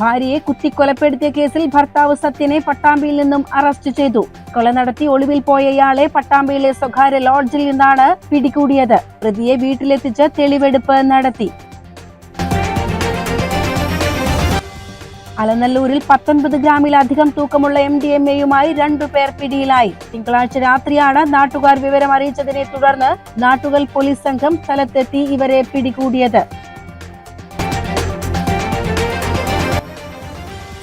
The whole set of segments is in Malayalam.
ഭാര്യയെ കുത്തിക്കൊലപ്പെടുത്തിയ കേസിൽ ഭർത്താവ് സത്യനെ പട്ടാമ്പിയിൽ നിന്നും അറസ്റ്റ് ചെയ്തു. കൊല നടത്തി ഒളിവിൽ പോയ ഇയാളെ പട്ടാമ്പിയിലെ സ്വകാര്യ ലോഡ്ജിൽ നിന്നാണ് പിടികൂടിയത്. പ്രതിയെ വീട്ടിലെത്തിച്ച് തെളിവെടുപ്പ് നടത്തി. അലനല്ലൂരിൽ പത്തൊൻപത് ഗ്രാമിലധികം തൂക്കമുള്ള എം ഡി എം എയുമായി രണ്ടുപേർ പിടിയിലായി. തിങ്കളാഴ്ച രാത്രിയാണ് നാട്ടുകാർ വിവരം അറിയിച്ചതിനെ തുടർന്ന് നാട്ടുകൽ പോലീസ് സംഘം സ്ഥലത്തെത്തി ഇവരെ പിടികൂടിയത്.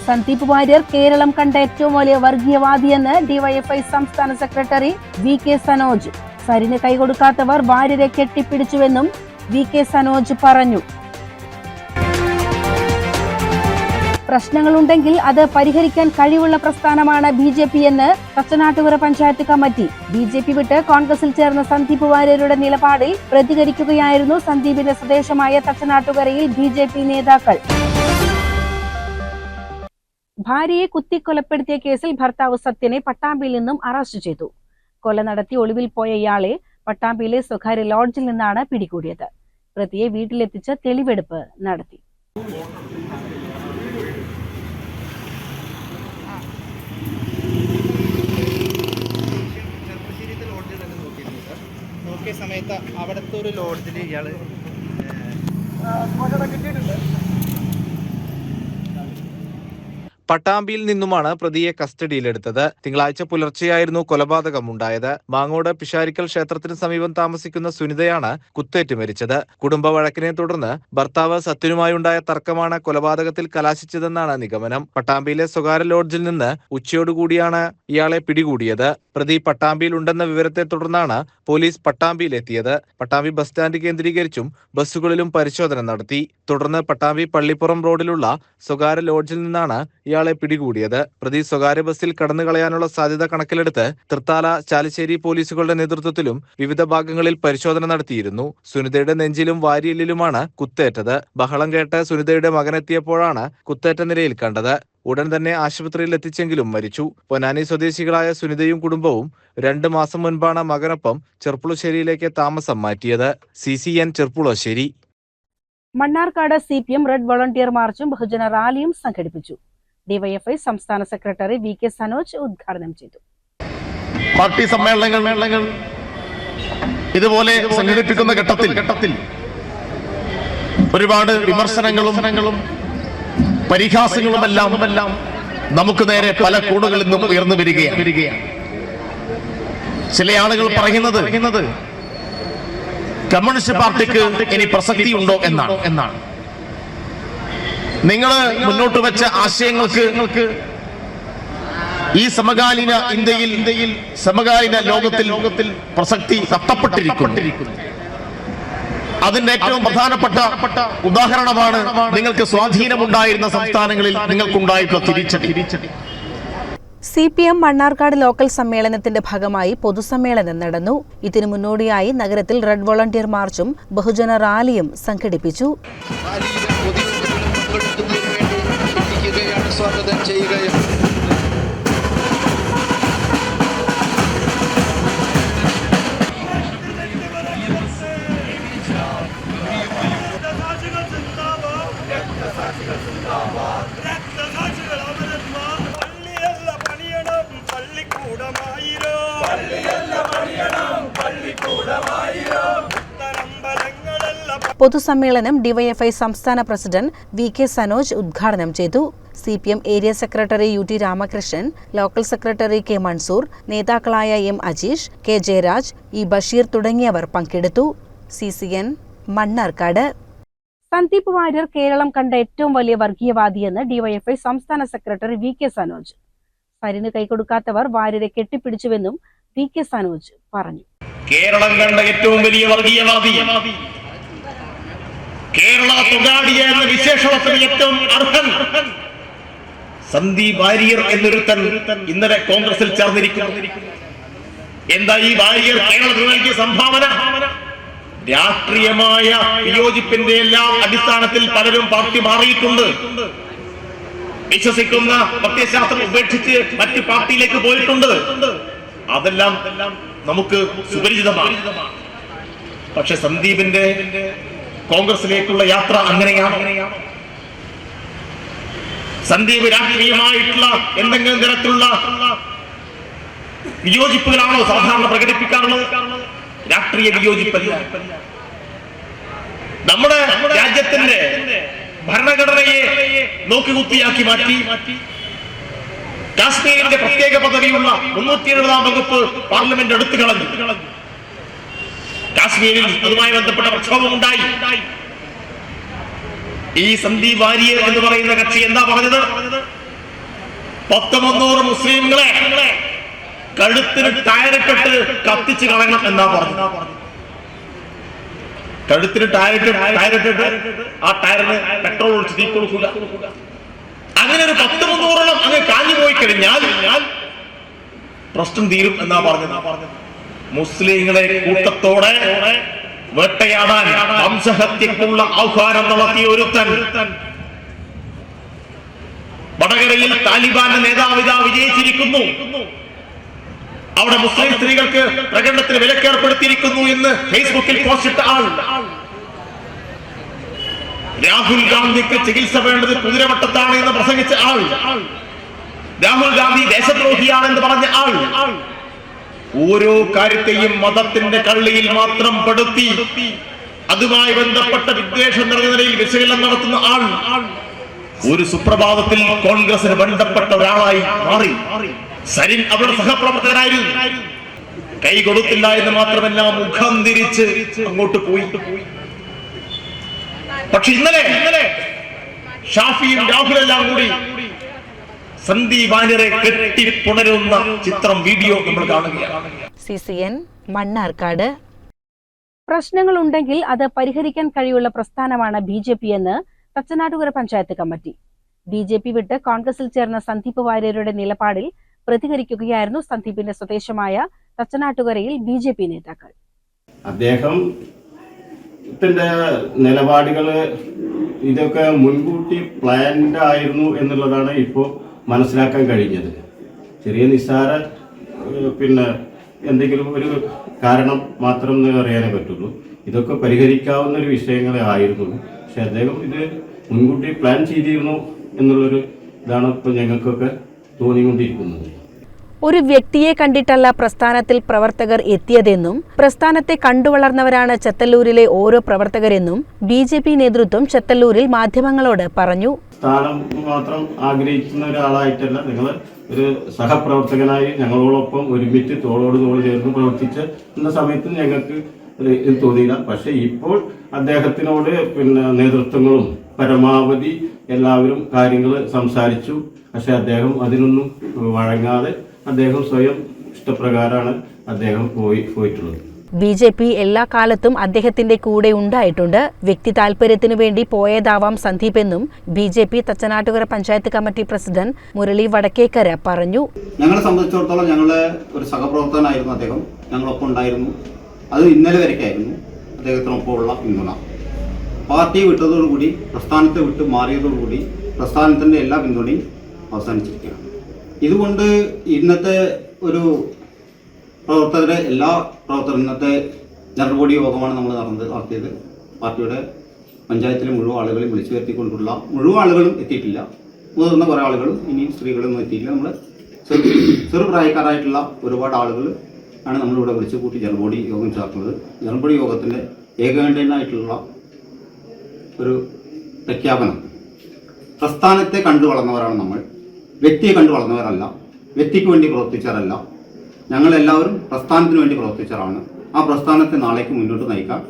സന്ദീപ് വാര്യർ കേരളം കണ്ട ഏറ്റവും വലിയ വർഗീയവാദിയെന്ന് ഡിവൈഎഫ്ഐ സംസ്ഥാന സെക്രട്ടറി വി കെ സനോജ്. സരിന് കൈകൊടുക്കാത്തവർ വാര്യരെ കെട്ടിപ്പിടിച്ചുവെന്നും വി കെ സനോജ് പറഞ്ഞു. പ്രശ്നങ്ങളുണ്ടെങ്കിൽ അത് പരിഹരിക്കാൻ കഴിവുള്ള പ്രസ്ഥാനമാണ് ബി ജെ പി എന്ന് Thachanattukara panchayat committee. B J P വിട്ട് കോൺഗ്രസിൽ ചേർന്ന സന്ദീപ് വാര്യരുടെ നിലപാടിൽ പ്രതികരിക്കുകയായിരുന്നു സന്ദീപിന്റെ സ്വദേശമായ തച്ചനാട്ടുകരയിൽ ബി നേതാക്കൾ. ഭാര്യയെ കുത്തിക്കൊലപ്പെടുത്തിയ കേസിൽ ഭർത്താവ് സത്യനെ പട്ടാമ്പിയിൽ നിന്നും അറസ്റ്റ് ചെയ്തു. കൊല നടത്തി ഒളിവിൽ പോയ ഇയാളെ പട്ടാമ്പിയിലെ സ്വകാര്യ ലോഡ്ജിൽ നിന്നാണ് പിടികൂടിയത്. പ്രതിയെ വീട്ടിലെത്തിച്ച് തെളിവെടുപ്പ് നടത്തി. നോക്കിയ സമയത്ത് അവിടുത്തെ ഒരു ലോഡ്ജിൽ ഇയാൾ പട്ടാമ്പിയിൽ നിന്നുമാണ് പ്രതിയെ കസ്റ്റഡിയിലെടുത്തത്. തിങ്കളാഴ്ച പുലർച്ചെയായിരുന്നു കൊലപാതകം ഉണ്ടായത് മാങ്ങോട് പിഷാരിക്കൽ ക്ഷേത്രത്തിന് സമീപം താമസിക്കുന്ന സുനിതയാണ് കുത്തേറ്റ് മരിച്ചത്. കുടുംബ വഴക്കിനെ തുടർന്ന് ഭർത്താവ് സത്യനുമായുണ്ടായ തർക്കമാണ് കൊലപാതകത്തിൽ കലാശിച്ചതെന്നാണ് നിഗമനം. പട്ടാമ്പിയിലെ സ്വകാര്യ ലോഡ്ജിൽ നിന്ന് ഉച്ചയോടുകൂടിയാണ് ഇയാളെ പിടികൂടിയത്. പ്രതി പട്ടാമ്പിയിൽ ഉണ്ടെന്ന വിവരത്തെ തുടർന്നാണ് പോലീസ് പട്ടാമ്പിയിലെത്തിയത്. പട്ടാമ്പി ബസ് സ്റ്റാൻഡ് കേന്ദ്രീകരിച്ചും ബസ്സുകളിലും പരിശോധന നടത്തി. തുടർന്ന് പട്ടാമ്പി പള്ളിപ്പുറം റോഡിലുള്ള സ്വകാര്യ ലോഡ്ജിൽ നിന്നാണ് ഇയാളെ പിടികൂടിയത്. പ്രതി സ്വകാര്യ ബസ്സിൽ കടന്നു കളയാനുള്ള സാധ്യത കണക്കിലെടുത്ത് തൃത്താല ചാലിശ്ശേരി പോലീസുകളുടെ നേതൃത്വത്തിലും വിവിധ ഭാഗങ്ങളിൽ പരിശോധന നടത്തിയിരുന്നു. സുനിതയുടെ നെഞ്ചിലും വാരിയെല്ലിലുമാണ് കുത്തേറ്റത്. ബഹളം കേട്ട് സുനിതയുടെ മകനെത്തിയപ്പോഴാണ് കുത്തേറ്റ നിലയിൽ കണ്ടത്. ഉടൻ തന്നെ ആശുപത്രിയിൽ എത്തിച്ചെങ്കിലും മരിച്ചു. പൊന്നാനി സ്വദേശികളായ സുനിതയും കുടുംബവും രണ്ട് മാസം മുൻപാണ് മകനൊപ്പം ചെർപ്പുളശ്ശേരിയിലേക്ക് താമസം മാറ്റിയത്. C C N Cherpulassery. Mannarkkad C P M red volunteer മാർച്ചും ബഹുജന റാലിയും സംഘടിപ്പിച്ചു. ഡിവൈഎഫ്ഐ സംസ്ഥാന സെക്രട്ടറി വി കെ സനോജ് ഉദ്ഘാടനം ചെയ്തു. പാർട്ടി സമ്മേളനങ്ങൾ മേളനങ്ങൾ ഇതുപോലെ സംഘടിപ്പിക്കുന്ന ഘട്ടത്തിൽ ഘട്ടത്തിൽ ഒരുപാട് വിമർശനങ്ങളും പരിഹാസങ്ങളും എല്ലാം എല്ലാം നമുക്ക് നേരെ പല കൂടുകളിൽ നിന്നും ഉയർന്നു വരികയാണ്. ചില ആളുകൾ പറയുന്നത് കമ്മ്യൂണിസ്റ്റ് പാർട്ടിക്ക് ഇനി പ്രസക്തി ഉണ്ടോ എന്നാണ് എന്നാണ്. നിങ്ങൾ മുന്നോട്ട് വെച്ച ആശയങ്ങൾക്ക് ഈ സമകാലീന ഇന്ത്യയിൽ ഇന്ത്യയിൽ സമകാലീന ലോകത്തിൽ ലോകത്തിൽ പ്രസക്തി നഷ്ടപ്പെട്ടിരിക്കുന്നു അതിന്റെ ഏറ്റവും പ്രധാനപ്പെട്ട ഉദാഹരണമാണ് നിങ്ങൾക്ക് സ്വാധീനമുണ്ടായിരുന്ന സംസ്ഥാനങ്ങളിൽ നിങ്ങൾക്കുണ്ടായിട്ടുള്ള തിരിച്ചടി. തിരിച്ചടി. C P M Mannarkkad local സമ്മേളനത്തിന്റെ ഭാഗമായി പൊതുസമ്മേളനം നടന്നു. ഇതിനു മുന്നോടിയായി നഗരത്തിൽ റെഡ് വോളണ്ടിയർ മാർച്ചും ബഹുജന റാലിയും സംഘടിപ്പിച്ചു. പൊതുസമ്മേളനം ഡിവൈഎഫ്ഐ സംസ്ഥാന പ്രസിഡന്റ് വി കെ സനോജ് ഉദ്ഘാടനം ചെയ്തു. C P M area secretary U T Ramakrishnan local secretary K Mansoor നേതാക്കളായ M Ajeesh K Jayaraj E Basheer തുടങ്ങിയവർ പങ്കെടുത്തു. C C N Mannarkkad. Sandeep Warrier Keralam കണ്ട ഏറ്റവും വലിയ വർഗീയവാദിയെന്ന് ഡിവൈഎഫ്ഐ സംസ്ഥാന സെക്രട്ടറി വി കെ സനോജ്. സരിന് കൈകൊടുക്കാത്തവർ വാര്യരെ കെട്ടിപ്പിടിച്ചുവെന്നും വി കെ സനോജ് പറഞ്ഞു. കേരളം കണ്ട ഏറ്റവും വലിയ വർഗീയവാദി കേരള തൊഗാടിയ എന്ന വിശേഷണത്തിന് ഏറ്റവും അർഹൻ സന്ദീപ് വാര്യർ എന്നൊരുത്തൻ ഇന്നലെ കോൺഗ്രസിൽ ചേർന്നിരിക്കുന്നു. എന്താ ഈ വാര്യർ കേരളത്തിന് നൽകിയ സംഭാവന? രാഷ്ട്രീയമായ വിയോജിപ്പിന്റെ എല്ലാം അടിസ്ഥാനത്തിൽ പലരും പാർട്ടി മാറിയിട്ടുണ്ട്. വിശ്വസിക്കുന്ന പ്രത്യശാസ്ത്രം ഉപേക്ഷിച്ച് മറ്റു പാർട്ടിയിലേക്ക് പോയിട്ടുണ്ട്. അതെല്ലാം നമുക്ക് സുപരിചിതമാണ്. പക്ഷെ സന്ദീപിന്റെ കോൺഗ്രസിലേക്കുള്ള യാത്ര അങ്ങനെയാണ്. സന്ദീപ് രാഷ്ട്രീയമായിട്ടുള്ള എന്തെങ്കിലും തരത്തിലുള്ള വിയോജിപ്പുകളാണോ സാധാരണ പ്രകടിപ്പിക്കാറുള്ളത്? രാഷ്ട്രീയ വിയോജിപ്പല്ല. നമ്മുടെ രാജ്യത്തിന്റെ ഭരണഘടനയെ നോക്കുകുത്തിയാക്കി മാറ്റി കാശ്മീരിന്റെ പ്രത്യേക പദവിയുള്ള മുന്നൂറ്റി എഴുപതാം വകുപ്പ് പാർലമെന്റ് എടുത്തു കളഞ്ഞു. കാശ്മീരിൽ അതുമായി ബന്ധപ്പെട്ട പ്രക്ഷോഭം ഉണ്ടായി. ഈ സന്ദീപ് വാര്യർ എന്ന് പറയുന്ന കക്ഷി എന്താ പറഞ്ഞത്? പത്ത് മുന്നൂറ് മുസ്ലിങ്ങളെ കഴുത്തിന് ടയറിട്ടിട്ട് കത്തിച്ച് കളയണം എന്നാ പറഞ്ഞത്. കഴുത്തിന് ടയറിട്ട് ടയറിട്ടിട്ട് ആ ടയറിന് പെട്രോൾ ഒഴിച്ച് തീ കൊടുക്കുക. അങ്ങനെ ഒരു പത്ത് മുന്നൂറോളം അങ്ങ് കാഞ്ഞു പോയി കഴിഞ്ഞാൽ പ്രശ്നം തീരും എന്നാ പറഞ്ഞത്. മുസ്ലിങ്ങളെ കൂട്ടത്തോടെ വേട്ടയാടാൻ വംശഹത്യക്കുള്ള ആഹ്വാനം നടത്തിയ ഒരുത്തൻ. വടകരയിൽ താലിബാന്റെ നേതാവ് ഇതാ വിജയിച്ചിരിക്കുന്നു. അവിടെ മുസ്ലിം സ്ത്രീകൾക്ക് പ്രകടനത്തിന് വിലക്കേർപ്പെടുത്തിയിരിക്കുന്നു എന്ന് ഫേസ്ബുക്കിൽ പോസ്റ്റിട്ട ആൾ. രാഹുൽ ഗാന്ധിക്ക് ചികിത്സ വേണ്ടത് കുതിരവട്ടത്താണ് എന്ന് പ്രസംഗിച്ച ആൾ. രാഹുൽ ഗാന്ധി ദേശദ്രോഹിയാണെന്ന് പറഞ്ഞ ആൾ. ഓരോ കാര്യത്തെയും മതത്തിന്റെ കള്ളിയിൽ മാത്രം പെടുത്തി അതുമായി ബന്ധപ്പെട്ട വിദ്വേഷം നിറഞ്ഞ നിലയിൽ വിശകലനം നടത്തുന്ന ആൾ ഒരു സുപ്രഭാതത്തിൽ കോൺഗ്രസിന് ബന്ധപ്പെട്ട ഒരാളായി മാറി. സരിൻ അവരുടെ സഹപ്രവർത്തകനായിരുന്നു. കൈ കൊടുത്തില്ല എന്ന് മാത്രമല്ല മുഖം തിരിച്ച് അങ്ങോട്ട് പോയി. പക്ഷെ ഇന്നലെ ഇന്നലെ ഷാഫിയും രാഹുലെല്ലാം കൂടി സന്ദീപ് വാര്യരെ കെട്ടിപ്പുണരുന്ന ചിത്രം വീഡിയോ നമ്മൾ കാണുകയാണ്. C C N Mannarkkad. പ്രശ്നങ്ങളുണ്ടെങ്കിൽ അത് പരിഹരിക്കാൻ കഴിയുള്ള പ്രസ്ഥാനമാണ് ബി ജെ പി എന്ന് Thachanattukara panchayat committee. B J P വിട്ട് കോൺഗ്രസിൽ ചേർന്ന സന്ദീപ് വാര്യരുടെ നിലപാടിൽ പ്രതികരിക്കുകയായിരുന്നു സന്ദീപിന്റെ സ്വദേശമായ തച്ചനാട്ടുകരയിൽ ബി ജെ പി നേതാക്കൾ. അദ്ദേഹം നിലപാടുകൾ ഇതൊക്കെ മുൻകൂട്ടി പ്ലാൻഡ് ആയിരുന്നു എന്നുള്ളതാണ് ഇപ്പോൾ മനസ്സിലാക്കാൻ കഴിഞ്ഞത്. ചെറിയ നിസ്സാര പിന്നെ എന്തെങ്കിലും ഒരു കാരണം മാത്രം അറിയാനേ പറ്റുള്ളൂ. ഇതൊക്കെ പരിഹരിക്കാവുന്ന ഒരു വിഷയങ്ങളെ ആയിരുന്നു. പക്ഷെ അദ്ദേഹം ഇത് മുൻകൂട്ടി പ്ലാൻ ചെയ്തിരുന്നു എന്നുള്ളൊരു ഇതാണ് ഇപ്പോൾ ഞങ്ങൾക്കൊക്കെ തോന്നിക്കൊണ്ടിരിക്കുന്നത്. ഒരു വ്യക്തിയെ കണ്ടിട്ടല്ല പ്രസ്ഥാനത്തിൽ പ്രവർത്തകർ എത്തിയതെന്നും പ്രസ്ഥാനത്തെ കണ്ടുവളർന്നവരാണ് ചെത്തല്ലൂരിലെ ഓരോ പ്രവർത്തകരെന്നും ബി നേതൃത്വം ചെത്തല്ലൂരിൽ മാധ്യമങ്ങളോട് പറഞ്ഞു. സ്ഥാനം മാത്രം ആഗ്രഹിക്കുന്ന ഒരാളായിട്ടല്ല. നിങ്ങൾ ഒരു സഹപ്രവർത്തകനായി ഞങ്ങളോടൊപ്പം ഒരുമിച്ച് തോളോട് തോൾ ചേർന്ന് പ്രവർത്തിച്ച് എന്ന സമയത്ത് ഞങ്ങൾക്ക് ഇത് തോന്നിയില്ല. പക്ഷെ ഇപ്പോൾ അദ്ദേഹത്തിനോട് പിന്നെ നേതൃത്വങ്ങളും പരമാവധി എല്ലാവരും കാര്യങ്ങൾ സംസാരിച്ചു. പക്ഷെ അദ്ദേഹം അതിനൊന്നും വഴങ്ങാതെ അദ്ദേഹം സ്വയം ഇഷ്ടപ്രകാരമാണ് അദ്ദേഹം പോയി പോയിട്ടുള്ളത്. ബി ജെ പി എല്ലാ കാലത്തും അദ്ദേഹത്തിന്റെ കൂടെ ഉണ്ടായിട്ടുണ്ട്. വ്യക്തി താൽപര്യത്തിനു വേണ്ടി പോയതാവാം സന്ദീപ് എന്നും B J P Thachanattukara panchayat committee president Murali Vadakkekara പറഞ്ഞു. ഞങ്ങളെ സംബന്ധിച്ചിടത്തോളം ഞങ്ങളെ ഒരു സഹപ്രവർത്തകനായിരുന്നു അദ്ദേഹം. ഞങ്ങളൊപ്പം ഉണ്ടായിരുന്നു. അത് ഇന്നലെ വരയ്ക്കായിരുന്നു അദ്ദേഹത്തിനൊപ്പമുള്ള പിന്തുണ. പാർട്ടി വിട്ടതോടുകൂടി പ്രസ്ഥാനത്തെ വിട്ട് മാറിയതോടുകൂടി പ്രസ്ഥാനത്തിന്റെ എല്ലാ പിന്തുണയും അവസാനിച്ചിരിക്കുകയാണ്. ഇതുകൊണ്ട് ഇന്നത്തെ ഒരു പ്രവർത്തകരെ എല്ലാ പ്രവർത്തകരും ഇന്നത്തെ ജനറൽ ബോഡി യോഗമാണ് നമ്മൾ നടന്നത് നടത്തിയത്. പാർട്ടിയുടെ പഞ്ചായത്തിലെ മുഴുവൻ ആളുകളെയും വിളിച്ചു വരുത്തിക്കൊണ്ടുള്ള മുഴുവൻ ആളുകളും എത്തിയിട്ടില്ല. മുതിർന്ന കുറേ ആളുകളും ഇനിയും സ്ത്രീകളൊന്നും എത്തിയില്ല നമ്മൾ ചെറു ചെറുപ്രായക്കാരായിട്ടുള്ള ഒരുപാട് ആളുകൾ ആണ് നമ്മളിവിടെ വിളിച്ചു കൂട്ടി ജനറൽ ബോഡി യോഗം ചേർക്കുന്നത്. ജനറൽ ബോഡി യോഗത്തിന്റെ ഏകകണ്ഠനായിട്ടുള്ള ഒരു പ്രഖ്യാപനം. പ്രസ്ഥാനത്തെ കണ്ടു വളർന്നവരാണ് നമ്മൾ. വ്യക്തിയെ കണ്ടു വളർന്നവരല്ല വ്യക്തിക്ക് വേണ്ടി പ്രവർത്തിച്ചവരല്ല. ഞങ്ങളെല്ലാവരും പ്രസ്ഥാനത്തിന് വേണ്ടി പ്രവർത്തിച്ചവരാണ് ആ പ്രസ്ഥാനത്തെ നാളേക്ക് മുന്നോട്ട് നയിക്കാം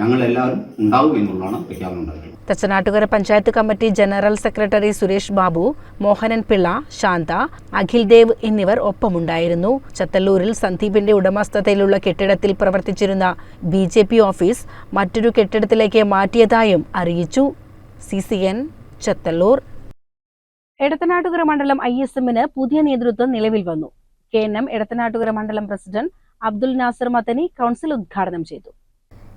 ഞങ്ങളെല്ലാവരും ഉണ്ടാവും എന്നുള്ളതാണ് പ്രഖ്യാപനം ഉണ്ടായിട്ടുള്ളത്. Thachanattukara panchayat committee general secretary Suresh Babu Mohanan Pillai Shantha Akhil Dev എന്നിവർ ഒപ്പമുണ്ടായിരുന്നു. ചത്തല്ലൂരിൽ സന്ദീപിന്റെ ഉടമസ്ഥതയിലുള്ള കെട്ടിടത്തിൽ പ്രവർത്തിച്ചിരുന്ന ബി ജെ പി ഓഫീസ് മറ്റൊരു കെട്ടിടത്തിലേക്ക് മാറ്റിയതായും അറിയിച്ചു. C C N Chathallur. Edathanattukara മണ്ഡലം ഐ എസ് എമ്മിന് പുതിയ നേതൃത്വം നിലവിൽ വന്നു. കെ എൻ എം എടത്തനാട്ടുകര മണ്ഡലം പ്രസിഡന്റ് അബ്ദുൽ നാസർ മത്തനി കൗൺസിൽ ഉദ്ഘാടനം ചെയ്തു.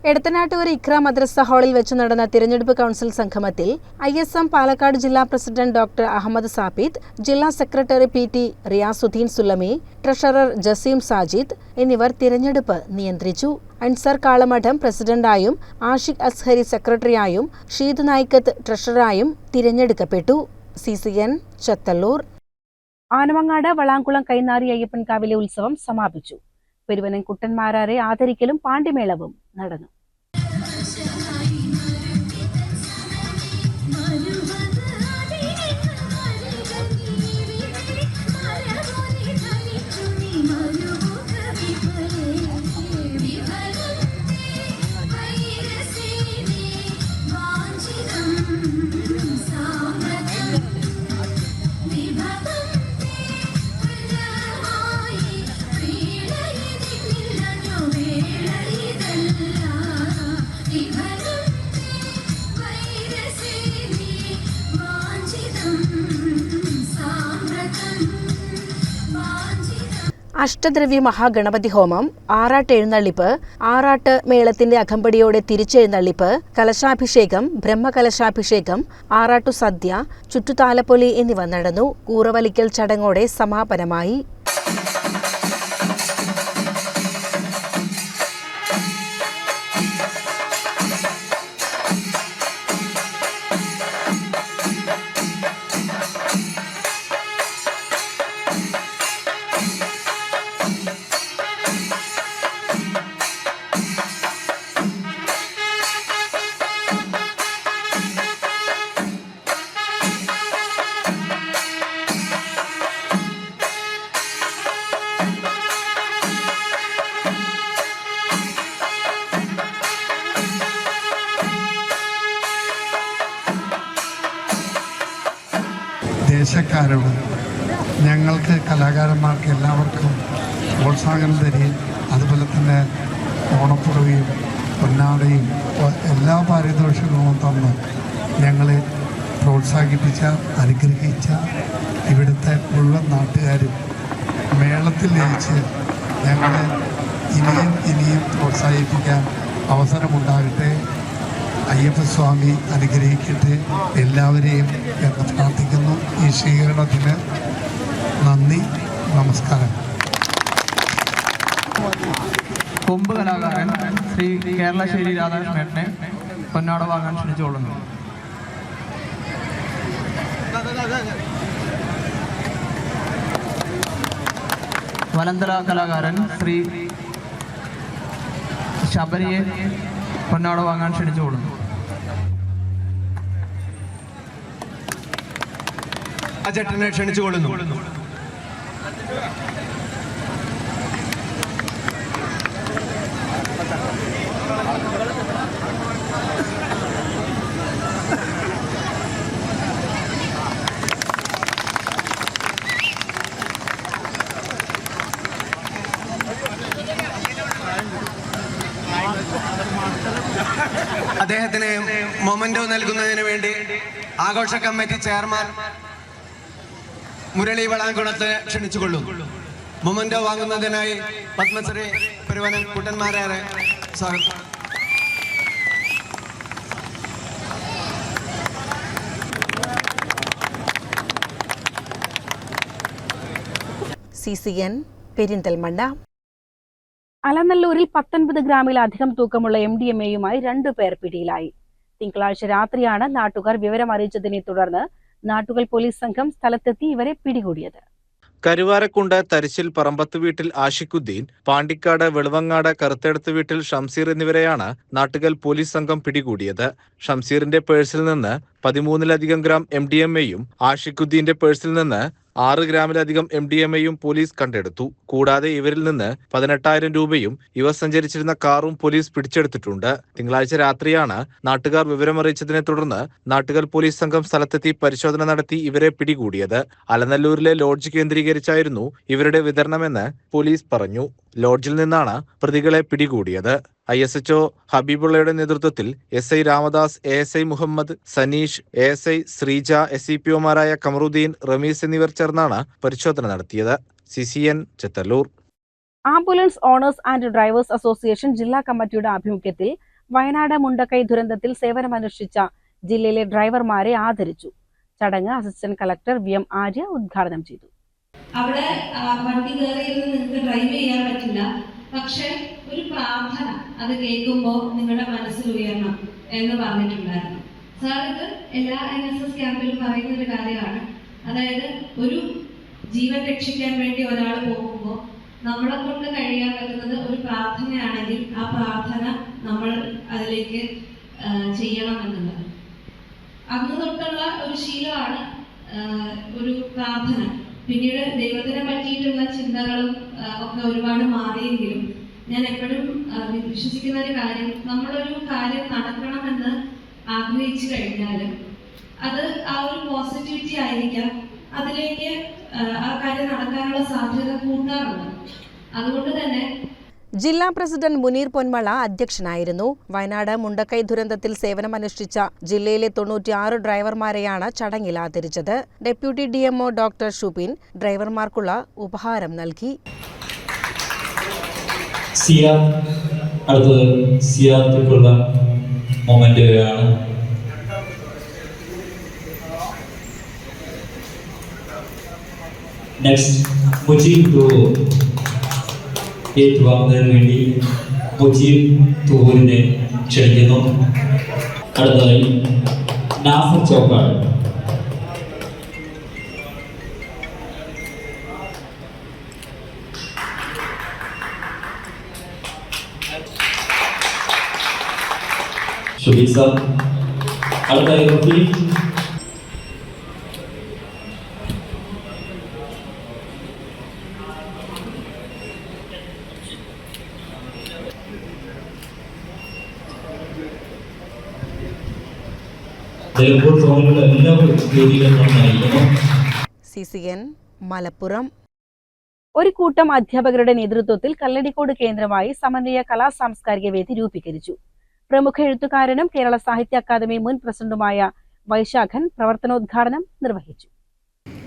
എടത്തനാട്ടുകര ഇക്ര മദ്രസ ഹാളിൽ വെച്ച് നടന്ന തിരഞ്ഞെടുപ്പ് കൗൺസിൽ സംഗമത്തിൽ ഐ എസ് എം പാലക്കാട് ജില്ലാ പ്രസിഡന്റ് ഡോക്ടർ അഹമ്മദ് സാബിദ് ജില്ലാ secretary P T Riyasudheen Sulami treasurer Jaseem Sajid എന്നിവർ തിരഞ്ഞെടുപ്പ് നിയന്ത്രിച്ചു. അൻസർ കാളമഠം പ്രസിഡന്റായും ആഷിഖ് അസ്ഹരി സെക്രട്ടറിയായും ഷീദ് നായിക്കത്ത് ട്രഷററായും തിരഞ്ഞെടുക്കപ്പെട്ടു. C C N Chathallur. Anamangad Valamkulam Kainari അയ്യപ്പൻകാവിലെ ഉത്സവം സമാപിച്ചു. പെരുവനം കുട്ടന്മാരാരെ ആദരിക്കലും പാണ്ടിമേളവും നടന്നു. അഷ്ടദ്രവ്യ മഹാഗണപതി ഹോമം ആറാട്ട് എഴുന്നള്ളിപ്പ് ആറാട്ട് മേളത്തിന്റെ അകമ്പടിയോടെ തിരിച്ചെഴുന്നള്ളിപ്പ് കലശാഭിഷേകം ബ്രഹ്മകലശാഭിഷേകം ആറാട്ടു സദ്യ ചുറ്റുതാലപ്പൊലി എന്നിവ നടന്നു. കൂറവലിക്കൽ ചടങ്ങോടെ സമാപനമായി. പൊന്നാടയും എല്ലാ പാരിതോഷികവും തന്ന് ഞങ്ങളെ പ്രോത്സാഹിപ്പിച്ച അനുഗ്രഹിച്ച ഇവിടുത്തെ മുഴുവൻ നാട്ടുകാരും മേളത്തിൽ ലയിച്ച് ഞങ്ങളെ ഇനിയും ഇനിയും പ്രോത്സാഹിപ്പിക്കാൻ അവസരമുണ്ടാകട്ടെ. അയ്യപ്പ സ്വാമി അനുഗ്രഹിക്കട്ടെ എല്ലാവരെയും എന്ന് പ്രാർത്ഥിക്കുന്നു. ഈ സ്വീകരണത്തിന് നന്ദി നമസ്കാരം. കൊമ്പ് കലാകാരൻ ശ്രീ കേരളശ്ശേരി രാധാകൃഷ്ണനെ പൊന്നാട വാങ്ങാൻ ക്ഷണിച്ചുകൊള്ളുന്നു. വലന്തല കലാകാരൻ ശ്രീ ശബരിയെ പൊന്നാട വാങ്ങാൻ ക്ഷണിച്ചുകൊള്ളുന്നു. ആ ചേട്ടനെ ക്ഷണിച്ചുകൊള്ളുന്നു. മൊമന്റോ നൽകുന്നതിന് വേണ്ടി ആഘോഷ കമ്മിറ്റി ചെയർമാൻ മുരളി വളാങ്കുളത്ത് ക്ഷണിച്ചുകൊള്ളും. മൊമെന്റോ വാങ്ങുന്നതിനായി പത്മശ്രീ പെരുവനൻ കുട്ടന്മാരെ സ്വാഗതം. C C N Perinthalmanna. അലനല്ലൂരിൽ പത്തൊൻപത് ഗ്രാമിലധികം തൂക്കമുള്ള എം ഡി എം എയുമായി രണ്ടുപേർ പിടിയിലായി. തിങ്കളാഴ്ച രാത്രിയാണ് നാട്ടുകാർ വിവരം അറിയിച്ചതിനെ തുടർന്ന് നാട്ടുകൽ പോലീസ് സംഘം സ്ഥലത്തെത്തി ഇവരെ പിടികൂടിയത്. കരുവാരക്കുണ്ട് തരിശിൽ പറമ്പത്ത് വീട്ടിൽ ആഷിഖുദ്ദീൻ പാണ്ടിക്കാട് വെളുവങ്ങാട് കറുത്തെടുത്ത് വീട്ടിൽ ഷംസീർ എന്നിവരെയാണ് നാട്ടുകൽ പോലീസ് സംഘം പിടികൂടിയത്. ഷംസീറിന്റെ പേഴ്സിൽ നിന്ന് പതിമൂന്നിലധികം ഗ്രാം എം ഡി എം എയും ആഷിഖുദ്ദീന്റെ പേഴ്സിൽ നിന്ന് ആറ് ഗ്രാമിലധികം എം ഡി എം എയും പോലീസ് കണ്ടെടുത്തു. കൂടാതെ ഇവരിൽ നിന്ന് പതിനെട്ടായിരം രൂപയും ഇവർ സഞ്ചരിച്ചിരുന്ന കാറും പോലീസ് പിടിച്ചെടുത്തിട്ടുണ്ട്. തിങ്കളാഴ്ച രാത്രിയാണ് നാട്ടുകാർ വിവരമറിയിച്ചതിനെ തുടർന്ന് നാട്ടുകാർ പോലീസ് സംഘം സ്ഥലത്തെത്തി പരിശോധന നടത്തി ഇവരെ പിടികൂടിയത്. അലനല്ലൂരിലെ ലോഡ്ജ് കേന്ദ്രീകരിച്ചായിരുന്നു ഇവരുടെ വിതരണമെന്ന് പോലീസ് പറഞ്ഞു. ലോഡ്ജിൽ നിന്നാണ് പ്രതികളെ പിടികൂടിയത്. ഐ എസ് എച്ച്ഒ ഹബീബുള്ളയുടെ നേതൃത്വത്തിൽ S I Ramadas A S I Muhammed Saneesh A S I Sreeja S E P ഒമാരായ Kamarudheen Ramees എന്നിവർ ചേർന്നാണ് പരിശോധന നടത്തിയത്. C C N Chethallur. Ambulance owners and drivers association ജില്ലാ കമ്മിറ്റിയുടെ ആഭിമുഖ്യത്തിൽ വയനാട് മുണ്ടക്കൈ ദുരന്തത്തിൽ സേവനമനുഷ്ഠിച്ച ജില്ലയിലെ ഡ്രൈവർമാരെ ആദരിച്ചു. ചടങ്ങ് assistant collector V M Arya ഉദ്ഘാടനം ചെയ്തു. അവിടെ വണ്ടി കയറി നിങ്ങൾക്ക് ഡ്രൈവ് ചെയ്യാൻ പറ്റില്ല. പക്ഷെ ഒരു പ്രാർത്ഥന അത് കേൾക്കുമ്പോൾ നിങ്ങളുടെ മനസ്സിൽ ഉയരണം എന്ന് പറഞ്ഞിട്ടുണ്ടായിരുന്നു. സാർ ഇത് എല്ലാ എൻ എസ് എസ് ക്യാമ്പിലും പറയുന്ന ഒരു കാര്യമാണ്. അതായത് ഒരു ജീവൻ രക്ഷിക്കാൻ വേണ്ടി ഒരാൾ പോകുമ്പോൾ നമ്മളെ കൊണ്ട് കഴിയാൻ പറ്റുന്നത് ഒരു പ്രാർത്ഥനയാണെങ്കിൽ ആ പ്രാർത്ഥന നമ്മൾ അതിലേക്ക് ചെയ്യണം എന്നുള്ളത് അന്ന് തൊട്ടുള്ള ഒരു ശീലമാണ് ഒരു പ്രാർത്ഥന. പിന്നീട് ദൈവത്തിനെ പറ്റിയിട്ടുള്ള ചിന്തകളും ഒക്കെ ഒരുപാട് മാറിയെങ്കിലും ഞാൻ എപ്പോഴും വിശ്വസിക്കുന്ന ഒരു കാര്യം നമ്മളൊരു കാര്യം നടക്കണമെന്ന് ആഗ്രഹിച്ചു കഴിഞ്ഞാലും അത് ആ ഒരു പോസിറ്റിവിറ്റി ആയിരിക്കാം. അതിലേക്ക് ആ, കാര്യം നടക്കാനുള്ള സാധ്യത കൂട്ടാറുണ്ട്. അതുകൊണ്ട് തന്നെ ജില്ലാ പ്രസിഡന്റ് മുനീർ പൊന്മള അധ്യക്ഷനായിരുന്നു. വയനാട് മുണ്ടക്കൈ ദുരന്തത്തിൽ സേവനമനുഷ്ഠിച്ച ജില്ലയിലെ തൊണ്ണൂറ്റിയാറ് ഡ്രൈവർമാരെയാണ് ചടങ്ങിൽ ആദരിച്ചത്. ഡെപ്യൂട്ടി ഡിഎംഒ ഡോക്ടർ ഷുബിൻ ഡ്രൈവർമാർക്കുള്ള ഉപഹാരം നൽകി. മൊമെന്റ് ആണ് നെക്സ്റ്റ് മുജീബ് ഏറ്റുവാങ്ങുന്നതിന് വേണ്ടി കൊച്ചിയും തൂരിനെ ക്ഷണിക്കുന്നു. അടുത്തതായി നാസർ ചോക്കാട് ഷുബീസ അടുത്തായി റഫീഖ് തോന്നുന്ന എല്ലാ വേദികളും നന്നായിരിക്കുന്നു സി സി എൻ മലപ്പുറം. ഒരു കൂട്ടം അധ്യാപകരുടെ നേതൃത്വത്തിൽ കല്ലടിക്കോട് കേന്ദ്രമായി സമന്വയ കലാ സാംസ്കാരിക വേദി രൂപീകരിച്ചു. പ്രമുഖ എഴുത്തുകാരനും കേരള സാഹിത്യ അക്കാദമി മുൻ പ്രസിഡന്റുമായ വൈശാഖൻ പ്രവർത്തനോദ്ഘാടനം നിർവഹിച്ചു.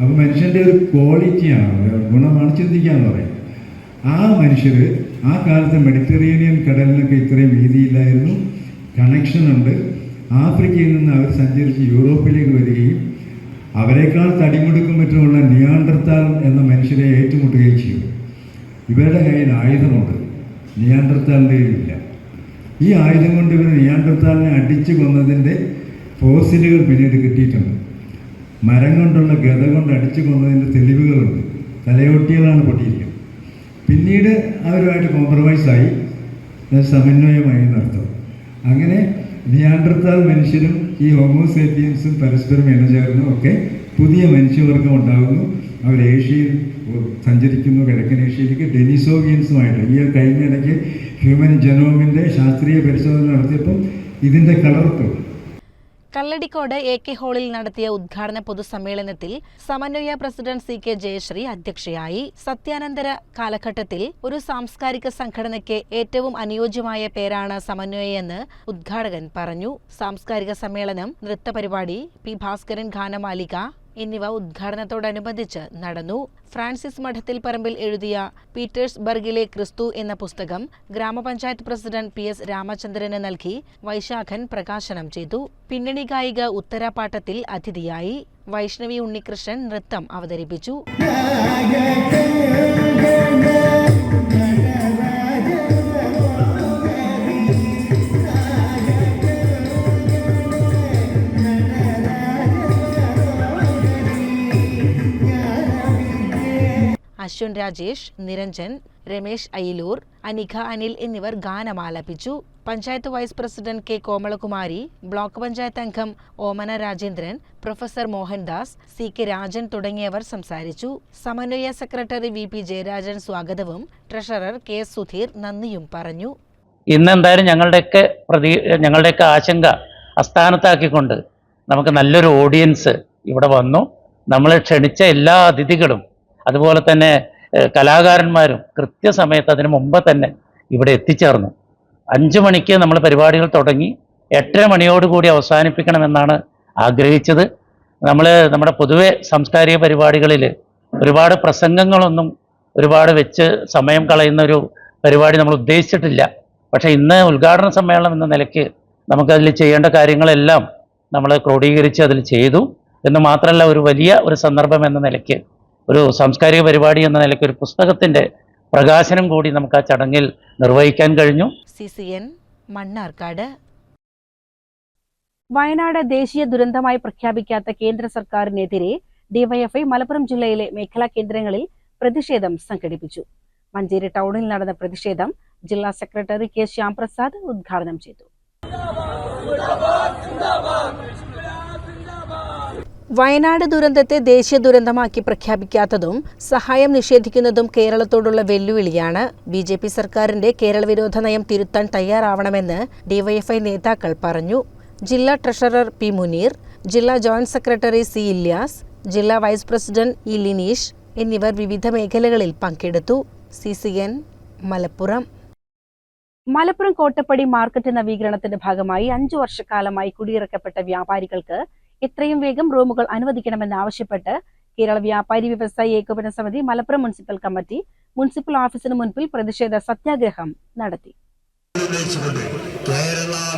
അത് മനുഷ്യന്റെ ഒരു ക്വാളിറ്റിയാണ് ഗുണമാണ് ചിന്തിക്കാന്ന് പറയും. ആ മനുഷ്യര് ആ കാലത്ത് മെഡിറ്ററേനിയൻ കടലിനൊക്കെ ഇത്രയും വീതിയില്ലായിരുന്നു. കണക്ഷൻ ഉണ്ട്. ആഫ്രിക്കയിൽ നിന്ന് അവർ സഞ്ചരിച്ച് യൂറോപ്പിലേക്ക് വരികയും അവരെക്കാൾ തടിമുടുക്കും മറ്റുമുള്ള നിയാണ്ടർത്താൽ എന്ന മനുഷ്യരെ ഏറ്റുമുട്ടുകയും ചെയ്തു. ഇവരുടെ കയ്യിൽ ആയുധമുണ്ട്. നിയാണ്ടർത്താലിന്റെ ഇല്ല. ഈ ആയുധം കൊണ്ട് ഇവർ നിയാണ്ടർത്താലിനെ അടിച്ചു കൊന്നതിന്റെ ഫോസിലുകൾ പിന്നീട് കിട്ടിയിട്ടുണ്ട്. മരം കൊണ്ടുള്ള ഗത കൊണ്ട് അടിച്ചു കൊന്നതിന്റെ തെളിവുകളുണ്ട്. തലയോട്ടികളാണ് പൊട്ടിയിരിക്കുന്നത്. പിന്നീട് അവരുമായിട്ട് കോംപ്രമൈസായി സമന്വയമായി നടത്തും അങ്ങനെ നിയാണ്ടർത്താൽ മനുഷ്യരും ഈ ഹോമോസേപ്പിയൻസും പരസ്പരം ഇണചേർന്നും ഒക്കെ പുതിയ മനുഷ്യവർഗം ഉണ്ടാകുന്നു അവർ ഏഷ്യയിൽ സഞ്ചരിക്കുന്നു കിഴക്കൻ ഏഷ്യയിലേക്ക്. ഡെനിസോവിയൻസുമായിട്ട് ഈ കഴിഞ്ഞിടയ്ക്ക് ഹ്യൂമൻ ജനോമിന്റെ ശാസ്ത്രീയ പരിശോധന നടത്തിയപ്പം ഇതിന്റെ കളർത്തു കല്ലടിക്കോട് എ കെ ഹാളിൽ നടത്തിയ ഉദ്ഘാടന പൊതുസമ്മേളനത്തിൽ സമന്വയ പ്രസിഡന്റ് സി കെ ജയശ്രീ അധ്യക്ഷയായി. സത്യാനന്തര കാലഘട്ടത്തിൽ ഒരു സാംസ്കാരിക സംഘടനയ്ക്ക് ഏറ്റവും അനുയോജ്യമായ പേരാണ് സമന്വയെന്ന് ഉദ്ഘാടകൻ പറഞ്ഞു. സാംസ്കാരിക സമ്മേളനം നൃത്തപരിപാടി പി ഭാസ്കരൻ ഗാനമാലിക എന്നിവ ഉദ്ഘാടനത്തോടനുബന്ധിച്ച് നടന്നു. ഫ്രാൻസിസ് മഠത്തിൽ പറമ്പിൽ എഴുതിയ പീറ്റേഴ്സ്ബർഗിലെ ക്രിസ്തു എന്ന പുസ്തകം ഗ്രാമപഞ്ചായത്ത് പ്രസിഡന്റ് പി എസ് രാമചന്ദ്രന് നൽകി. വൈശാഖൻ പ്രകാശനം ചെയ്തു. പിന്നണി ഗായിക ഉത്തരാപാട്ടത്തിൽ അതിഥിയായി. വൈഷ്ണവി ഉണ്ണികൃഷ്ണൻ നൃത്തം അവതരിപ്പിച്ചു. അശ്വിൻ രാജേഷ് നിരഞ്ജൻ രമേശ് അയിലൂർ അനിക അനിൽ എന്നിവർ ഗാനമാലപിച്ചു. Panchayat vice president K Komalakumari block panchayat അംഗം Omana Rajendran professor Mohandas C K Rajan തുടങ്ങിയവർ സംസാരിച്ചു. സമന്വയ സെക്രട്ടറി വി പി ജയരാജൻ സ്വാഗതവും ട്രഷറർ കെ സുധീർ നന്ദിയും പറഞ്ഞു. ഇന്ന് എന്തായാലും ഞങ്ങളുടെയൊക്കെ പ്രതി ഞങ്ങളുടെയൊക്കെ ആശങ്ക അസ്ഥാനത്താക്കിക്കൊണ്ട് നമുക്ക് നല്ലൊരു ഓഡിയൻസ് ഇവിടെ വന്നു. നമ്മളെ ക്ഷണിച്ച എല്ലാ അതിഥികളും അതുപോലെ തന്നെ കലാകാരന്മാരും കൃത്യസമയത്ത് അതിന് മുമ്പ് തന്നെ ഇവിടെ എത്തിച്ചേർന്നു. അഞ്ച് മണിക്ക് നമ്മൾ പരിപാടികൾ തുടങ്ങി എട്ടര മണിയോടുകൂടി അവസാനിപ്പിക്കണമെന്നാണ് ആഗ്രഹിച്ചത്. നമ്മൾ നമ്മുടെ പൊതുവെ സാംസ്കാരിക പരിപാടികളിൽ ഒരുപാട് പ്രസംഗങ്ങളൊന്നും ഒരുപാട് വെച്ച് സമയം കളയുന്ന ഒരു പരിപാടി നമ്മൾ ഉദ്ദേശിച്ചിട്ടില്ല. പക്ഷേ ഇന്ന് ഉദ്ഘാടന സമ്മേളനം എന്ന നിലയ്ക്ക് നമുക്കതിൽ ചെയ്യേണ്ട കാര്യങ്ങളെല്ലാം നമ്മൾ ക്രോഡീകരിച്ച് അതിൽ ചെയ്തു. എന്ന് മാത്രമല്ല ഒരു വലിയ ഒരു സന്ദർഭം എന്ന നിലയ്ക്ക് ഒരു സാംസ്കാരിക പരിപാടി എന്ന നിലയ്ക്ക് ഒരു പുസ്തകത്തിന്റെ പ്രകാശനം കൂടി നമുക്ക് ആ ചടങ്ങിൽ നിർവഹിക്കാൻ കഴിഞ്ഞു. C C N Mannarkkad. Wayanad ദേശീയ ദുരന്തമായി പ്രഖ്യാപിക്കാത്ത കേന്ദ്ര സർക്കാരിനെതിരെ ഡിവൈഎഫ്ഐ മലപ്പുറം ജില്ലയിലെ മേഖലാ കേന്ദ്രങ്ങളിൽ പ്രതിഷേധം സംഘടിപ്പിച്ചു. മഞ്ചേരി ടൗണിൽ നടന്ന പ്രതിഷേധം ജില്ലാ സെക്രട്ടറി കെ ശ്യാംപ്രസാദ് ഉദ്ഘാടനം ചെയ്തു. വയനാട് ദുരന്തത്തെ ദേശീയ ദുരന്തമാക്കി പ്രഖ്യാപിക്കാത്തതും സഹായം നിഷേധിക്കുന്നതും കേരളത്തോടുള്ള വെല്ലുവിളിയാണ്. ബി ജെ പി സർക്കാരിന്റെ കേരള വിരോധ നയം തിരുത്താൻ തയ്യാറാവണമെന്ന് ഡിവൈഎഫ്ഐ നേതാക്കൾ പറഞ്ഞു. ജില്ലാ ട്രഷറർ പി മുനീർ ജില്ലാ ജോയിന്റ് സെക്രട്ടറി സി ഇല്യാസ് ജില്ലാ വൈസ് പ്രസിഡന്റ് ഇ ലിനീഷ് എന്നിവർ വിവിധ മേഖലകളിൽ പങ്കെടുത്തു. C C N Malappuram. Malappuram Kottappadi market നവീകരണത്തിന്റെ ഭാഗമായി അഞ്ചു വർഷക്കാലമായി കുടിയിറക്കപ്പെട്ട വ്യാപാരികൾക്ക് എത്രയും വേഗം റൂമുകൾ അനുവദിക്കണമെന്നാവശ്യപ്പെട്ട് കേരള വ്യാപാരി വ്യവസായി ഏകോപന സമിതി മലപ്പുറം മുനിസിപ്പൽ കമ്മിറ്റി മുനിസിപ്പൽ ഓഫീസിന് മുൻപിൽ പ്രതിഷേധ സത്യാഗ്രഹം നടത്തി.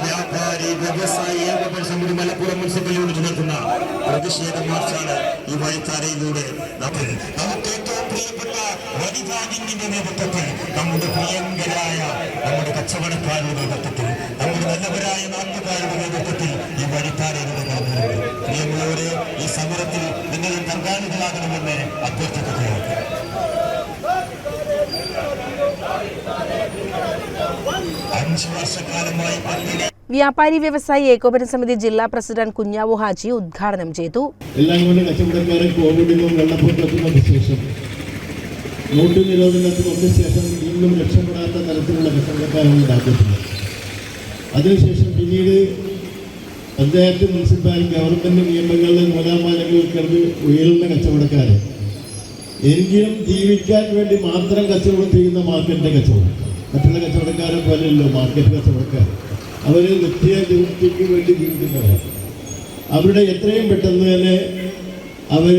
വ്യാപാരി വ്യവസായി സമിതി മലപ്പുറം മുനിസിപ്പൽ പ്രതിഷേധ ഈ നേതൃത്വത്തിൽ നമ്മുടെ പ്രിയങ്കരായ നമ്മുടെ കച്ചവടക്കാരുടെ നേതൃത്വത്തിൽ നമ്മുടെ നല്ലവരായ അഞ്ചു വ്യാപാരി വ്യവസായി ഏകോപന സമിതി ജില്ലാ പ്രസിഡന്റ് കുഞ്ഞാവു ഹാജി ഉദ്ഘാടനം ചെയ്തു. എല്ലാം കൊണ്ട് കച്ചവടക്കാരൻ കോവിഡിനും വെള്ളപ്പൊക്കത്തിനും ശേഷം നോട്ട് നിരോധനത്തിന് വന്ന ശേഷം ഇന്നും രക്ഷപ്പെടാത്ത തരത്തിലുള്ള കച്ചവടക്കാരാണ് രാജ്യത്തുള്ളത്. അതിനുശേഷം പിന്നീട് പഞ്ചായത്ത് മുനിസിപ്പാലിറ്റി ഗവൺമെന്റ് നിയമങ്ങളിലെ മൂലാമാലകൾ കിടന്ന് ഉയരുന്ന കച്ചവടക്കാർ എങ്കിലും ജീവിക്കാൻ വേണ്ടി മാത്രം കച്ചവടം ചെയ്യുന്ന മാർക്കറ്റിന്റെ കച്ചവടം. മറ്റുള്ള കച്ചവടക്കാരെ പോലെയല്ലോ മാർക്കറ്റ് കച്ചവടക്കാർ. അവർ നിത്യ വേണ്ടി ജീവിക്കുന്നവരാണ്. അവരുടെ എത്രയും പെട്ടെന്ന് തന്നെ അവർ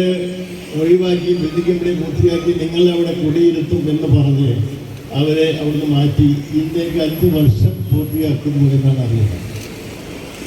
ഒഴിവാക്കി ബന്ധുക്കമ്പടി പൂർത്തിയാക്കി നിങ്ങൾ അവിടെ കുടിയിരുത്തും എന്ന് പറഞ്ഞ് അവരെ അവിടുന്ന് മാറ്റി ഇന്നേക്ക് അഞ്ച് വർഷം പൂർത്തിയാക്കുന്നു എന്നാണ് അറിയുന്നത്.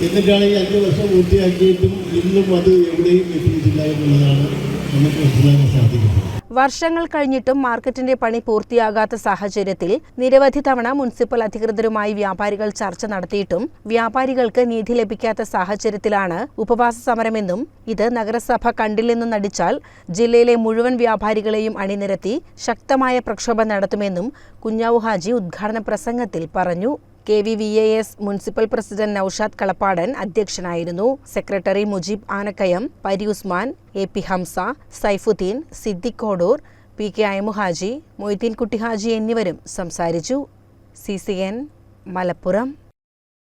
എന്നിട്ടാണ് ഈ അഞ്ച് വർഷം പൂർത്തിയാക്കിയിട്ടും ഇന്നും അത് എവിടെയും എത്തിയിട്ടില്ല എന്നുള്ളതാണ് നമുക്ക് മനസ്സിലാക്കാൻ സാധിക്കുന്നത്. വർഷങ്ങൾ കഴിഞ്ഞിട്ടും മാർക്കറ്റിന്റെ പണി പൂർത്തിയാകാത്ത സാഹചര്യത്തിൽ നിരവധി തവണ മുനിസിപ്പൽ അധികൃതരുമായി വ്യാപാരികൾ ചർച്ച നടത്തിയിട്ടും വ്യാപാരികൾക്ക് നീതി ലഭിക്കാത്ത സാഹചര്യത്തിലാണ് ഉപവാസ സമരമെന്നും ഇത് നഗരസഭ കണ്ടില്ലെന്നും നടിച്ചാൽ ജില്ലയിലെ മുഴുവൻ വ്യാപാരികളെയും അണിനിരത്തി ശക്തമായ പ്രക്ഷോഭം നടത്തുമെന്നും കുഞ്ഞാവു ഹാജി ഉദ്ഘാടന പ്രസംഗത്തിൽ പറഞ്ഞു K V V A S municipal president Noushad Kalappadan അധ്യക്ഷനായിരുന്നു. Secretary Mujeeb Anakkayam Pari Usman A P Hamza Saifudheen Siddique Kodur P K Ayamuhaji Moideen Kuttihaji എന്നിവരും സംസാരിച്ചു. C C N Malappuram.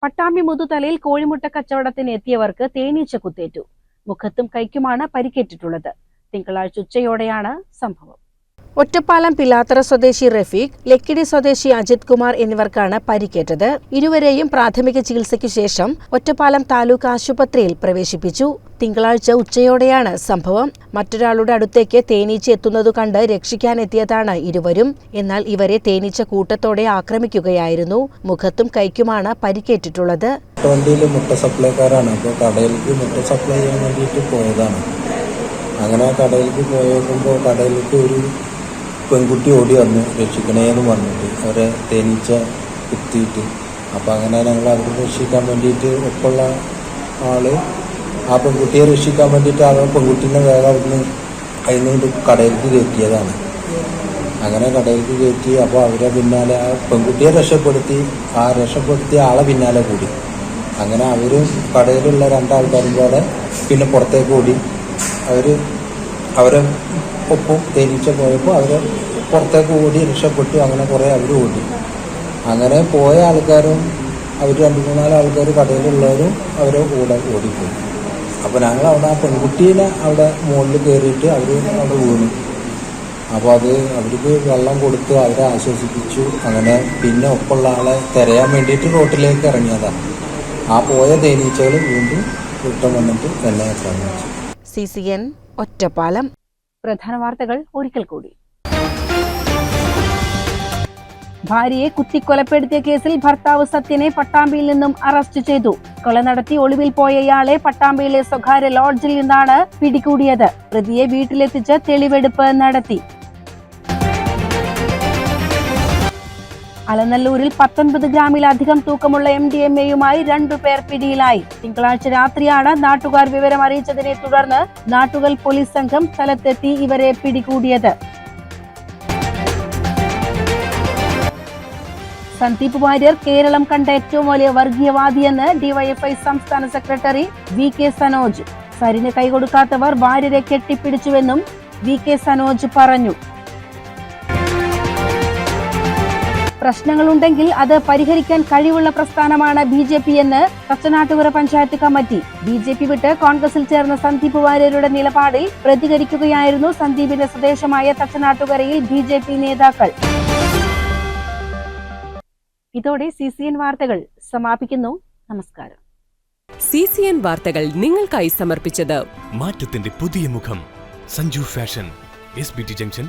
Pattambi മുതുതലയിൽ കോഴിമുട്ട കച്ചവടത്തിന് എത്തിയവർക്ക് തേനീച്ച കുത്തേറ്റു. മുഖത്തും കൈക്കുമാണ് പരിക്കേറ്റിട്ടുള്ളത്. തിങ്കളാഴ്ച ഉച്ചയോടെയാണ് സംഭവം. ഒറ്റപ്പാലം പിലാത്തറ സ്വദേശി റഫീഖ് ലക്കിടി സ്വദേശി അജിത് കുമാർ എന്നിവർക്കാണ് പരിക്കേറ്റത്. ഇരുവരെയും പ്രാഥമിക ചികിത്സയ്ക്കു ശേഷം ഒറ്റപ്പാലം താലൂക്ക് ആശുപത്രിയിൽ പ്രവേശിപ്പിച്ചു. തിങ്കളാഴ്ച ഉച്ചയോടെയാണ് സംഭവം. മറ്റൊരാളുടെ അടുത്തേക്ക് തേനീച്ച എത്തുന്നതു കണ്ട് രക്ഷിക്കാനെത്തിയതാണ് ഇരുവരും. എന്നാൽ ഇവരെ തേനീച്ച കൂട്ടത്തോടെ ആക്രമിക്കുകയായിരുന്നു. മുഖത്തും കൈക്കുമാണ് പരിക്കേറ്റിട്ടുള്ളത്. മുട്ട അപ്പോൾ കടയിലേക്ക് മുട്ട സപ്ലൈ അങ്ങനെ കടയിലേക്ക് പോയി നോക്കുമ്പോൾ കടയിലേക്ക് ഒരു പെൺകുട്ടി ഓടി വന്നു രക്ഷിക്കണേന്ന് പറഞ്ഞിട്ട് അവരെ തേനീച്ച കുത്തിയിട്ട്. അപ്പോൾ അങ്ങനെ ഞങ്ങൾ അവരെ രക്ഷിക്കാൻ വേണ്ടിയിട്ട് ഒപ്പമുള്ള ആൾ ആ പെൺകുട്ടിയെ രക്ഷിക്കാൻ വേണ്ടിയിട്ട് ആ പെൺകുട്ടീനെ വേറെ അവിടുന്ന് അതിൽ നിന്ന് കടയിലേക്ക് കയറ്റിയതാണ്. അങ്ങനെ കടയിലേക്ക് കയറ്റി അപ്പോൾ അവരെ പിന്നാലെ ആ പെൺകുട്ടിയെ രക്ഷപ്പെടുത്തി ആ രക്ഷപ്പെടുത്തിയ ആളെ പിന്നാലെ കൂടി. അങ്ങനെ അവരും കടയിലുള്ള രണ്ടാൾക്കാരും കൂടെ പിന്നെ പുറത്തേക്ക് ഓടി. അവർ അവരെ ഒപ്പം തേനീച്ച പോയപ്പോൾ അവർ പുറത്തേക്ക് ഓടി രക്ഷപ്പെട്ടു. അങ്ങനെ കുറേ അവർ ഓടി. അങ്ങനെ പോയ ആൾക്കാരും അവർ രണ്ട് മൂന്നാൽ ആൾക്കാർ കടയിലുള്ളവരും അവരെ കൂടെ ഓടിപ്പോയി. അപ്പോൾ ഞങ്ങൾ അവിടെ ആ പെൺകുട്ടീനെ അവിടെ മുകളിൽ കയറിയിട്ട് അവർ അവിടെ വീണു. അപ്പോൾ അത് അവർക്ക് വെള്ളം കൊടുത്തു അവരെ ആശ്വസിപ്പിച്ചു. അങ്ങനെ പിന്നെ ഒപ്പമുള്ള ആളെ തിരയാൻ വേണ്ടിയിട്ട് റോട്ടിലേക്ക് ഇറങ്ങിയതാണ് ആ പോയ തേനീച്ചകൾ വീണ്ടും കൂട്ടം വന്നിട്ട് എന്നെ ആക്രമിച്ചു. C C N Ottapalam. പ്രധാന വാർത്തകൾ ഒരിക്കൽ കൂടി. ഭാര്യയെ കുത്തിക്കൊലപ്പെടുത്തിയ കേസിൽ ഭർത്താവ് സത്യനെ പട്ടാമ്പിയിൽ നിന്നും അറസ്റ്റ് ചെയ്തു. കൊല നടത്തി ഒളിവിൽ പോയ ഇയാളെ പട്ടാമ്പിയിലെ സ്വകാര്യ ലോഡ്ജിൽ നിന്നാണ് പിടികൂടിയത്. പ്രതിയെ വീട്ടിലെത്തിച്ച് തെളിവെടുപ്പ് നടത്തി. അലനല്ലൂരിൽ പത്തൊൻപത് ഗ്രാമിലധികം തൂക്കമുള്ള എം ഡി എം എയുമായി രണ്ടുപേർ പിടിയിലായി. തിങ്കളാഴ്ച രാത്രിയാണ് നാട്ടുകാർ വിവരം അറിയിച്ചതിനെ തുടർന്ന് നാട്ടുകൽ പോലീസ് സംഘം സ്ഥലത്തെത്തി ഇവരെ പിടികൂടിയത്. സന്ദീപ് വാര്യർ കേരളം കണ്ട ഏറ്റവും വലിയ വർഗീയവാദിയെന്ന് ഡിവൈഎഫ്ഐ സംസ്ഥാന സെക്രട്ടറി വി കെ സനോജ്. സരിന് കൈകൊടുക്കാത്തവർ വാര്യരെ കെട്ടിപ്പിടിച്ചുവെന്നും വി കെ സനോജ് പറഞ്ഞു. പ്രശ്നങ്ങളുണ്ടെങ്കിൽ അത് പരിഹരിക്കാൻ കഴിവുള്ള പ്രസ്ഥാനമാണ് ബി ജെ പി എന്ന് Thachanattukara panchayat committee. B J P വിട്ട് കോൺഗ്രസിൽ ചേർന്ന സന്ദീപ് വാര്യരുടെ നിലപാടിൽ പ്രതികരിക്കുകയായിരുന്നു സന്ദീപിന്റെ സ്വദേശമായ തച്ചനാട്ടുകരയിൽ ബി ജെ പി നേതാക്കൾ. ഇതോടെ സി സി എൻ വാർത്തകൾ സമാപിക്കുന്നു. നമസ്കാരം. സി സി എൻ വാർത്തകൾ നിങ്ങൾക്കായി സമർപ്പിച്ചത് മാറ്റത്തിന്റെ പുതിയ മുഖം. Sanju fashion S B T junction